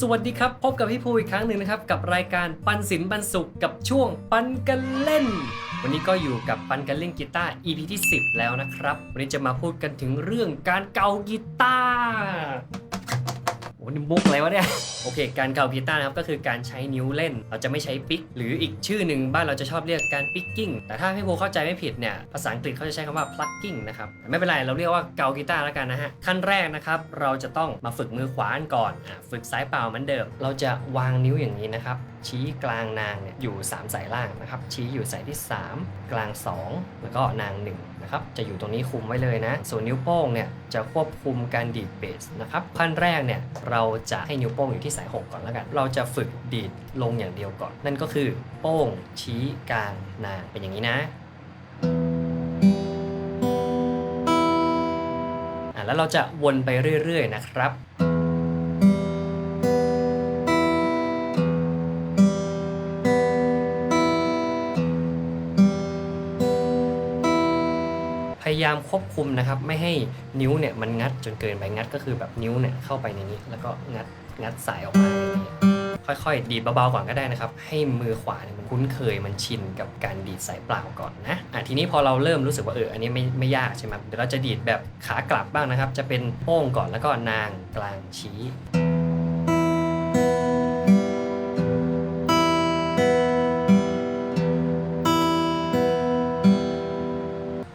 สวัสดีครับ พบกับพี่ภูอีกครั้งหนึ่งนะครับ กับรายการปันสินป์ปันสุขกับช่วงปันกันเล่น วันนี้ก็อยู่กับปันกันเล่นกีตาร์ EP ที่ 10 แล้วนะครับ วันนี้จะมาพูดกันถึงเรื่องการเกากีตาร์ โอ้นี่มุกอะไรวะเนี่ย โอเค การเกากีตาร์นะครับก็คือการใช้นิ้วเล่น เราจะไม่ใช้ปิก หรืออีกชื่อหนึ่งบ้านเราจะชอบเรียกการปิกกิ้ง แต่ถ้าพี่ภูเข้าใจไม่ผิดเนี่ย ภาษาอังกฤษเขาจะใช้คำว่า plucking นะครับ ไม่เป็นไร เราเรียกว่าเกากีตาร์แล้วกันนะฮะ ขั้นแรกนะครับ เราจะต้องมาฝึกมือขวากันก่อน ฝึกซ้ายเปล่าเหมือนเดิม เราจะวางนิ้วอย่างนี้นะครับชี้กลางนางเนี่ยอยู่ 3 สายล่างนะครับ ชี้อยู่สายที่ 3 กลาง 2 แล้วก็นาง1นะครับจะอยู่ตรงนี้คุมไว้เลยนะ ส่วนนิ้วโป้งเนี่ยจะควบคุมการดีดเบสนะครับขั้นแรกเนี่ยเราจะให้นิ้วโป้งอยู่ที่สาย 6 ก่อนแล้วกัน เราจะฝึกดีดลงอย่างเดียวก่อน นั่นก็คือโป้งชี้กลางนางเป็นอย่างนี้นะอะแล้วเราจะวนไปเรื่อย ๆ นะครับ ยายามควบคุมนะครับ ไม่ให้นิ้วเนี่ยมันงัดจนเกินไปงัดก็คือแบบนิ้วเนี่ยเข้าไปในนี้ แล้วก็งัดงัดสายออกมาค่อยๆ ดีดเบาๆก่อนก็ได้นะครับ ให้มือขวาเนี่ยมันคุ้นเคยมันชินกับการดีดสายเปล่าก่อนนะอะทีนี้พอเราเริ่มรู้สึกว่าเอออันนี้ไม่ไม่ยากใช่ไหมเดี๋ยวเราจะดีดแบบขากลับบ้างนะครับ จะเป็นโป้งก่อนแล้วก็นางกลางชี้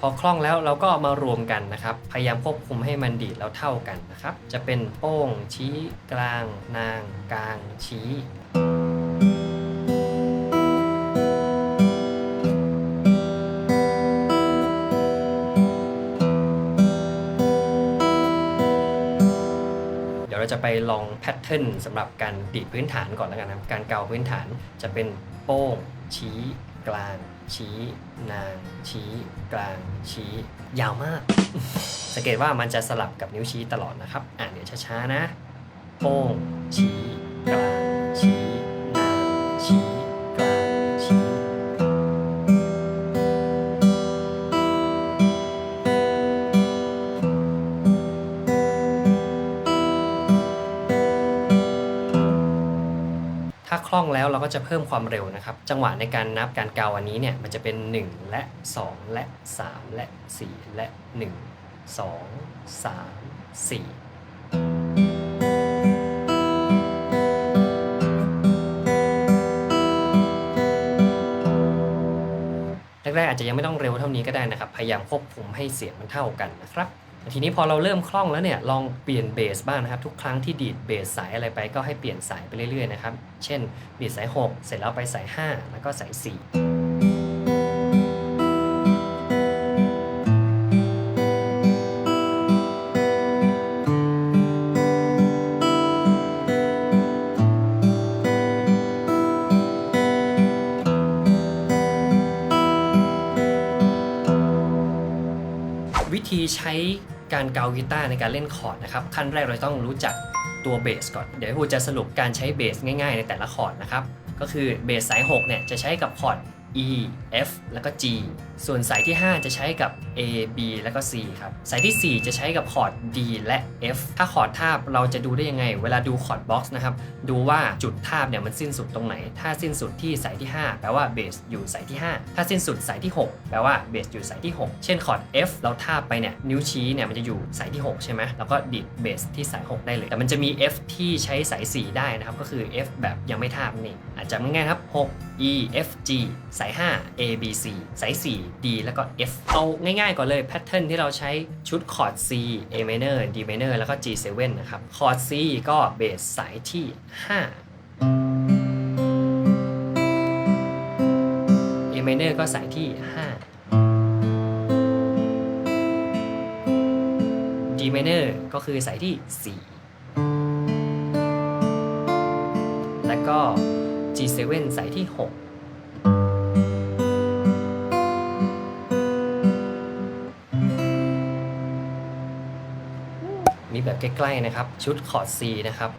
อคล่องแล้วเราก็มารวมกันนะครับ พยายามควบคุมให้มันดีดแล้วเท่ากันนะครับ จะเป็นโป้ง ชี้ กลาง นาง กลาง ชี้เดี๋ยวเราจะไปลองแพทเทิร์นสำหรับการดีดพื้นฐานก่อนแล้วกันนะการเกาพื้นฐานจะเป็นโป้งชี้กลาง ชี้ นาง ชี้ กลาง ชี้ ยาวมาก สังเกตว่ามันจะสลับกับนิ้วชี้ตลอดนะครับ อ่านเดี๋ยวช้าๆนะโป้งชี้ กลาง ชี้ นาง ชี้ ถ้าคล่องแล้วเราก็จะเพิ่มความเร็วนะครับ จังหวะในการนับการเกาอันนี้เนี่ยมันจะเป็น 1 และ 2 และ 3 และ 4 และ 1 2 3 4แรกๆอาจจะยังไม่ต้องเร็วเท่านี้ก็ได้นะครับ พยายามควบคุมให้เสียงมันเท่ากันนะครับ ทีนี้พอเราเริ่มคล่องแล้วเนี่ยลองเปลี่ยนเบสบ้างนะครับ ทุกครั้งที่ดีดเบสสายอะไรไปก็ให้เปลี่ยนสายไปเรื่อยๆนะครับ เช่นดีดสาย 6 เสร็จแล้วไปสาย 5 แล้วก็สาย 4วิธีใช้ การเกากีตาร์ในการเล่นคอร์ดนะครับขั้นแรกเราต้องรู้จักตัวเบสก่อน เดี๋ยวครูจะสรุปการใช้เบสง่ายๆ ในแต่ละคอร์ดนะครับ ก็คือเบสสาย6เนี่ยจะใช้กับคอร์ด E F แล้วก็ G ส่วนสายที่ 5 จะใช้กับ A B แล้วก็ C ครับ สายที่ 4 จะใช้กับคอร์ด D และ F ถ้าคอร์ดทาบเราจะดูได้ยังไง เวลาดูคอร์ดบ็อกซ์นะครับ ดูว่าจุดทาบเนี่ยมันสิ้นสุดตรงไหน ถ้าสิ้นสุดที่สายที่ 5 แปลว่าเบสอยู่สายที่ 5 ถ้าสิ้นสุดสายที่ 6 แปลว่าเบสอยู่สายที่ 6 เช่นคอร์ด F เราทาบไปเนี่ยนิ้วชี้เนี่ยมันจะอยู่สายที่ 6 ใช่ไหมแล้วก็ดีดเบสที่สาย 6 ได้เลย แต่มันจะมี F ที่ใช้สาย 4 ได้นะครับ ก็คือ F แบบยังไม่ทาบนี่อาจจะง่ายครับ 6 E F G สายาย 5 A B C สาย 4 D แล้วก็ F เอาง่ายๆก่อนเลยแพทเทิร์นที่เราใช้ชุดคอร์ด C A minor D minor แล้วก็ G7 นะครับ คอร์ด C ก็เบสสายที่ 5 A minor ก็สายที่ 5 D minor ก็คือสายที่ 4แล้วก็ G7 สายที่ 6 มีแบบใกล้ๆนะครับ ชุดคอร์ด C นะครับ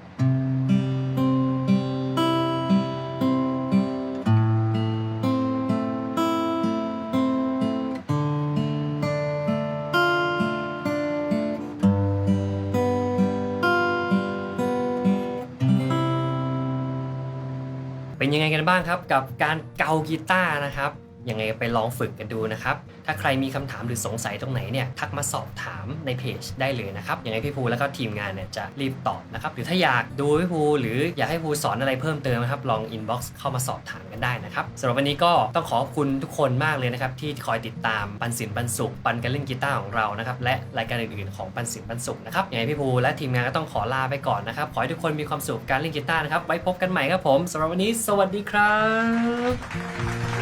เป็นยังไงกันบ้างครับกับการเกากีตาร์นะครับ ยังไงไปลองฝึกกันดูนะครับ ถ้าใครมีคำถามหรือสงสัยตรงไหนเนี่ยทักมาสอบถามในเพจได้เลยนะครับยังไงพี่ภูแล้วก็ทีมงานเนี่ยจะรีบตอบนะครับหรือถ้าอยากดูพี่ภูหรืออยากให้ภูสอนอะไรเพิ่มเติมนะครับลองอินบ็อกซ์เข้ามาสอบถามกันได้นะครับสำหรับวันนี้ก็ต้องขอบคุณทุกคนมากเลยนะครับที่คอยติดตามปันสินปันสุขปันการเล่นกีตาร์ของเรานะครับและรายการอื่นๆของปันสินปันสุขนะครับยังไงพี่ภูและทีมงานก็ต้องขอลาไปก่อนนะครับขอให้ทุกคนมีความสุขกับการเล่นกีตาร์นะครับไว้พบกันใหม่ครับผมสำหรับวันนี้ สวัสดีครับ